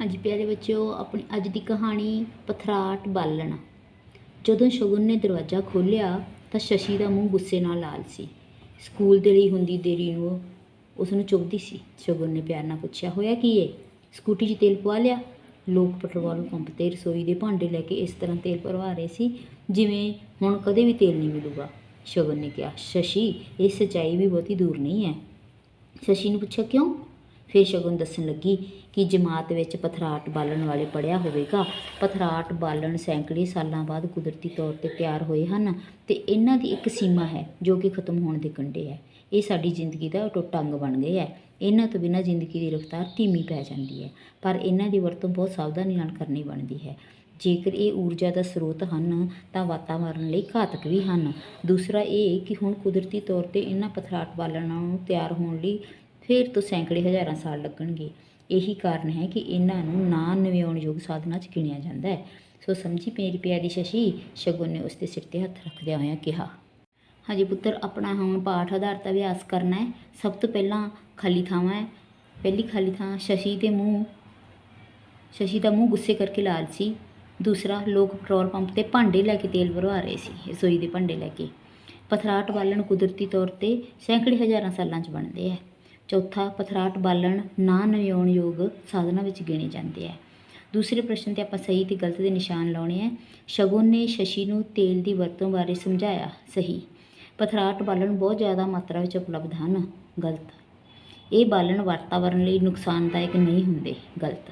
ਹਾਂਜੀ ਪਿਆਰੇ ਬੱਚਿਓ, ਆਪਣੀ ਅੱਜ ਦੀ ਕਹਾਣੀ ਪਥਰਾਟ ਬਾਲਣ। ਜਦੋਂ ਸ਼ਗੁਨ ਨੇ ਦਰਵਾਜ਼ਾ ਖੋਲ੍ਹਿਆ ਤਾਂ ਸ਼ਸ਼ੀ ਦਾ ਮੂੰਹ ਗੁੱਸੇ ਨਾਲ ਲਾਲ ਸੀ। ਸਕੂਲ ਦੇ ਲਈ ਹੁੰਦੀ ਦੇਰੀ ਨੂੰ ਉਸ ਨੂੰ ਚੁੱਭਦੀ ਸੀ। ਸ਼ਗੁਨ ਨੇ ਪਿਆਰ ਨਾਲ ਪੁੱਛਿਆ, ਹੋਇਆ ਕੀ ਏ? ਸਕੂਟੀ 'ਚ ਤੇਲ ਪਵਾ ਲਿਆ? ਲੋਕ ਪੈਟਰੋਲ ਪੰਪ ਤੇ ਰਸੋਈ ਦੇ ਭਾਂਡੇ ਲੈ ਕੇ ਇਸ ਤਰ੍ਹਾਂ ਤੇਲ ਭਰਵਾ ਰਹੇ ਸੀ, ਜਿਵੇਂ ਹੁਣ ਕਦੇ ਵੀ ਤੇਲ ਨਹੀਂ ਮਿਲੂਗਾ। ਸ਼ਗੁਨ ਨੇ ਕਿਹਾ, ਸ਼ਸ਼ੀ, ਇਹ ਸੱਚਾਈ ਵੀ ਬਹੁਤੀ ਦੂਰ ਨਹੀਂ ਹੈ। ਸ਼ਸ਼ੀ ਨੂੰ ਪੁੱਛਿਆ, ਕਿਉਂ? ਫਿਰ ਸ਼ਗੁਨ ਦੱਸਣ ਲੱਗੀ ਕਿ ਜਮਾਤ ਵਿੱਚ ਪਥਰਾਟ ਬਾਲਣ ਵਾਲੇ ਪੜਿਆ ਹੋਵੇਗਾ। ਪਥਰਾਟ ਬਾਲਣ ਸੈਂਕੜੇ ਸਾਲਾਂ ਬਾਅਦ ਕੁਦਰਤੀ ਤੌਰ ਤੇ ਤਿਆਰ ਹੋਏ ਹਨ ਤੇ ਇਹਨਾਂ ਦੀ ਇੱਕ ਸੀਮਾ ਹੈ ਜੋ ਕਿ ਖਤਮ ਹੋਣ ਦੇ ਕੰਢੇ ਹੈ। ਇਹ ਸਾਡੀ ਜ਼ਿੰਦਗੀ ਦਾ ਅਟੁੱਟ ਅੰਗ ਬਣ ਗਏ ਹੈ। ਇਹਨਾਂ ਤੋਂ ਬਿਨਾਂ ਜ਼ਿੰਦਗੀ ਦੀ ਰਫ਼ਤਾਰ ਧੀਮੀ ਪੈ ਜਾਂਦੀ ਹੈ, ਪਰ ਇਹਨਾਂ ਦੀ ਵਰਤੋਂ ਬਹੁਤ ਸਾਵਧਾਨੀ ਨਾਲ ਕਰਨੀ ਬਣਦੀ ਹੈ। ਜੇਕਰ ਇਹ ਊਰਜਾ ਦਾ ਸਰੋਤ ਹਨ, ਤਾਂ ਵਾਤਾਵਰਣ ਲਈ ਘਾਤਕ ਵੀ ਹਨ। ਦੂਸਰਾ ਇਹ ਕਿ ਹੁਣ ਕੁਦਰਤੀ ਤੌਰ ਤੇ ਇਹਨਾਂ ਪਥਰਾਟ ਬਾਲਣਾਂ ਨੂੰ ਤਿਆਰ ਹੋਣ ਲਈ ਫਿਰ ਤੋਂ ਸੈਂਕੜੇ ਹਜ਼ਾਰਾਂ ਸਾਲ ਲੱਗਣਗੇ। ਇਹੀ ਕਾਰਨ ਹੈ ਕਿ ਇਹਨਾਂ ਨੂੰ ਨਾ ਨਵਿਆਉਣਯੋਗ ਸਾਧਨਾਂ 'ਚ ਗਿਣਿਆ ਜਾਂਦਾ ਹੈ। ਸੋ ਸਮਝੀ ਮੇਰੀ ਪਿਆਰੀ ਸ਼ਸ਼ੀ, ਸ਼ਗੁਨ ਨੇ ਉਸ ਦੇ ਸਿਰ ਤੇ ਹੱਥ ਰੱਖਦਿਆਂ ਹੋਇਆਂ ਕਿਹਾ, ਹਾਂਜੀ ਪੁੱਤਰ, ਆਪਣਾ ਹੁਣ ਪਾਠ ਆਧਾਰਿਤ ਅਭਿਆਸ ਕਰਨਾ ਹੈ। ਸਭ ਤੋਂ ਪਹਿਲਾਂ ਖਾਲੀ ਥਾਵਾਂ ਹੈ। ਪਹਿਲੀ ਖਾਲੀ ਥਾਂ ਸ਼ਸ਼ੀ ਦੇ ਮੂੰਹ, ਸ਼ਸ਼ੀ ਦਾ ਮੂੰਹ ਗੁੱਸੇ ਕਰਕੇ ਲਾਲ ਸੀ। ਦੂਸਰਾ, ਲੋਕ ਪੈਟਰੋਲ ਪੰਪ ਤੇ ਭਾਂਡੇ ਲੈ ਕੇ ਤੇਲ ਭਰਵਾ ਰਹੇ ਸੀ, ਰਸੋਈ ਦੇ ਭਾਂਡੇ ਲੈ ਕੇ। ਪਥਰਾਟ ਵਾਲਣ ਕੁਦਰਤੀ ਤੌਰ ਤੇ ਸੈਂਕੜੇ ਹਜ਼ਾਰਾਂ ਸਾਲਾਂ 'ਚ ਬਣਦੇ ਹੈ। ਚੌਥਾ, ਪਥਰਾਟ ਬਾਲਣ, ਨਾ ਨਵਿਆਉਣ ਯੋਗ ਸਾਧਨਾਂ ਵਿੱਚ ਗਿਣੇ ਜਾਂਦੇ ਹੈ ਦੂਸਰੇ ਪ੍ਰਸ਼ਨ ਤੇ ਆਪਾਂ ਸਹੀ ਤੇ ਗਲਤ ਦੇ ਨਿਸ਼ਾਨ ਲਾਉਣੇ ਹੈ ਸ਼ਗੁਨ ਨੇ ਸ਼ਸ਼ੀ ਨੂੰ ਤੇਲ ਦੀ ਵਰਤੋਂ ਬਾਰੇ ਸਮਝਾਇਆ, ਸਹੀ। ਪਥਰਾਟ ਬਾਲਣ ਬਹੁਤ ਜ਼ਿਆਦਾ ਮਾਤਰਾ ਵਿੱਚ ਉਪਲਬਧ ਹਨ, ਗਲਤ। ਇਹ ਬਾਲਣ ਵਾਤਾਵਰਣ ਲਈ ਨੁਕਸਾਨਦਾਇਕ ਨਹੀਂ ਹੁੰਦੇ, ਗਲਤ।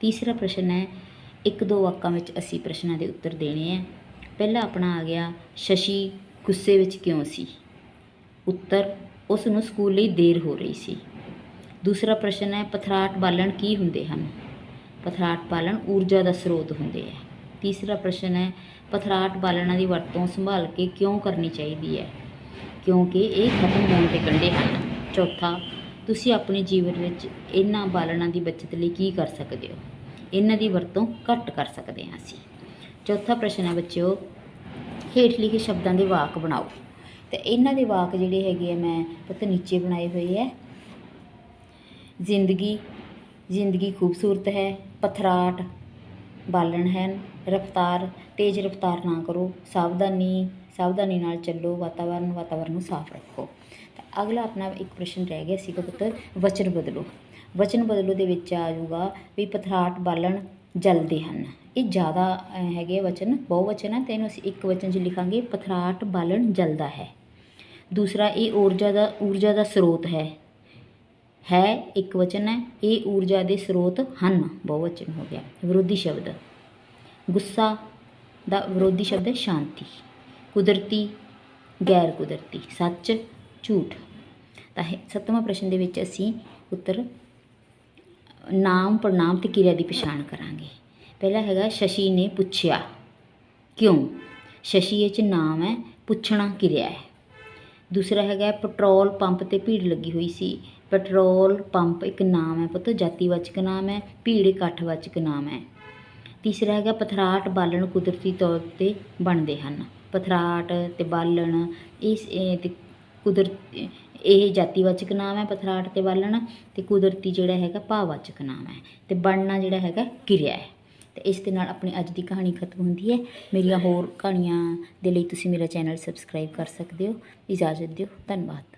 ਤੀਸਰਾ ਪ੍ਰਸ਼ਨ ਹੈ, ਇੱਕ ਦੋ ਵਾਕਾਂ ਵਿੱਚ ਅਸੀਂ ਪ੍ਰਸ਼ਨਾਂ ਦੇ ਉੱਤਰ ਦੇਣੇ ਹੈ ਪਹਿਲਾ ਆਪਣਾ ਆ ਗਿਆ, ਸ਼ਸ਼ੀ ਗੁੱਸੇ ਵਿੱਚ ਕਿਉਂ ਸੀ? ਉੱਤਰ ਉਸ ਨੂੰ ਸਕੂਲ ਲਈ ਦੇਰ ਹੋ ਰਹੀ ਸੀ। ਦੂਸਰਾ ਪ੍ਰਸ਼ਨ ਹੈ, ਪਥਰਾਟ ਬਾਲਣ ਕੀ ਹੁੰਦੇ ਹਨ? ਪਥਰਾਟ ਬਾਲਣ ਊਰਜਾ ਦਾ ਸਰੋਤ ਹੁੰਦੇ ਹੈ। ਤੀਸਰਾ ਪ੍ਰਸ਼ਨ ਹੈ, ਪਥਰਾਟ ਬਾਲਣਾਂ ਦੀ ਵਰਤੋਂ ਸੰਭਾਲ ਕੇ ਕਿਉਂ ਕਰਨੀ ਚਾਹੀਦੀ ਹੈ? ਕਿਉਂਕਿ ਇਹ ਖਤਮ ਹੋਣ ਦੇ ਕੰਢੇ ਹਨ। ਚੌਥਾ, ਤੁਸੀਂ ਆਪਣੇ ਜੀਵਨ ਵਿੱਚ ਇਹਨਾਂ ਬਾਲਣਾਂ ਦੀ ਬਚਤ ਲਈ ਕੀ ਕਰ ਸਕਦੇ ਹੋ? ਇਹਨਾਂ ਦੀ ਵਰਤੋਂ ਘੱਟ ਕਰ ਸਕਦੇ ਹਾਂ ਅਸੀਂ। ਚੌਥਾ ਪ੍ਰਸ਼ਨ ਹੈ ਬੱਚਿਓ, ਹੇਠ ਲਿਖੇ ਸ਼ਬਦਾਂ ਦੇ ਵਾਕ ਬਣਾਓ। ਤੇ ਇਹਨਾਂ ਦੇ ਵਾਕ ਜਿਹੜੇ ਹੈਗੇ ਆ ਮੈਂ ਪੁੱਤ ਨੀਚੇ ਬਣਾਏ ਹੋਏ ਹੈ ਜ਼ਿੰਦਗੀ ਜ਼ਿੰਦਗੀ ਖੂਬਸੂਰਤ ਹੈ, ਪਥਰਾਟ ਬਾਲਣ ਹੈ ਰਫਤਾਰ, ਤੇਜ਼ ਰਫਤਾਰ ਨਾ ਕਰੋ, ਸਾਵਧਾਨੀ ਸਾਵਧਾਨੀ ਨਾਲ ਚੱਲੋ, ਵਾਤਾਵਰਨ ਵਾਤਾਵਰਨ ਨੂੰ ਸਾਫ਼ ਰੱਖੋ। ਤਾਂ ਅਗਲਾ ਆਪਣਾ ਇੱਕ ਪ੍ਰਸ਼ਨ ਰਹਿ ਗਿਆ ਸੀਗਾ ਪੁੱਤਰ ਵਚਨ ਬਦਲੋ। ਵਚਨ ਬਦਲੋ ਦੇ ਵਿੱਚ ਆ ਜਾਊਗਾ ਵੀ ਪਥਰਾਟ ਬਾਲਣ ਜਲਦੇ ਹਨ। ਇਹ ਜ਼ਿਆਦਾ ਅਹ, ਹੈਗੇ ਵਚਨ ਬਹੁਵਚਨ ਹੈ ਤੇ ਇਹਨੂੰ ਅਸੀਂ ਇੱਕ ਵਚਨ 'ਚ ਲਿਖਾਂਗੇ ਪਥਰਾਟ ਬਾਲਣ ਜਲਦਾ ਹੈ। ਦੂਸਰਾ ਇਹ ਊਰਜਾ ਦਾ ਊਰਜਾ ਦਾ ਸਰੋਤ ਹੈ। ਹੈ ਇੱਕ ਵਚਨ ਹੈ ਇਹ ਊਰਜਾ ਦੇ ਸਰੋਤ ਹਨ। ਬਹੁਵਚਨ ਹੋ ਗਿਆ। ਵਿਰੋਧੀ ਸ਼ਬਦ। ਗੁੱਸਾ ਦਾ ਵਿਰੋਧੀ ਸ਼ਬਦ ਹੈ ਸ਼ਾਂਤੀ। ਕੁਦਰਤੀ ਗੈਰ ਕੁਦਰਤੀ ਸੱਚ ਝੂਠ। ਤਾਂ ਇਹ ਸੱਤਵਾਂ ਪ੍ਰਸ਼ਨ ਦੇ ਵਿੱਚ ਅਸੀਂ ਉੱਤਰ ਨਾਮ, ਪ੍ਰਣਾਮ ਤੇ ਕਿਰਿਆ ਦੀ ਪਛਾਣ ਕਰਾਂਗੇ। ਪਹਿਲਾ ਹੈਗਾ ਸ਼ਸ਼ੀ ਨੇ ਪੁੱਛਿਆ, ਕਿਉਂ? ਸ਼ਸ਼ੀ ਇਹ ਚ ਨਾਮ ਹੈ, ਪੁੱਛਣਾ ਕਿਰਿਆ ਹੈ? ਦੂਸਰਾ ਹੈਗਾ ਪੈਟਰੋਲ ਪੰਪ ਤੇ ਭੀੜ ਲੱਗੀ ਹੋਈ ਸੀ। ਪੈਟਰੋਲ ਪੰਪ ਇੱਕ ਨਾਮ ਹੈ ਪੁੱਤ, ਜਾਤੀਵਾਚਕ ਨਾਮ ਹੈ, ਭੀੜ ਇਕੱਠਵਾਚਕ ਨਾਮ ਹੈ। ਤੀਸਰਾ ਹੈਗਾ, ਪਥਰਾਟ, ਬਾਲਣ ਕੁਦਰਤੀ ਤੌਰ ਤੇ ਬਣਦੇ ਹਨ। ਪਥਰਾਟ ਤੇ ਬਾਲਣ, ਇਸ ਕੁਦਰਤ, ਇਹ ਜਾਤੀਵਾਚਕ ਨਾਮ ਹੈ, ਪਥਰਾਟ ਤੇ ਬਾਲਣ, ਤੇ ਕੁਦਰਤੀ ਜਿਹੜਾ ਹੈਗਾ ਭਾਵਵਾਚਕ ਨਾਮ ਹੈ, ਤੇ ਬਣਨਾ ਜਿਹੜਾ ਹੈਗਾ ਕਿਰਿਆ ਹੈ। ਤੇ ਇਸ ਦੇ ਨਾਲ ਆਪਣੀ ਅੱਜ ਦੀ ਕਹਾਣੀ ਖਤਮ ਹੁੰਦੀ ਹੈ। ਮੇਰੀਆਂ ਹੋਰ ਕਹਾਣੀਆਂ ਦੇ ਲਈ ਤੁਸੀਂ ਮੇਰਾ ਚੈਨਲ ਸਬਸਕ੍ਰਾਈਬ ਕਰ ਸਕਦੇ ਹੋ। ਇਜਾਜ਼ਤ ਦਿਓ। ਧੰਨਵਾਦ।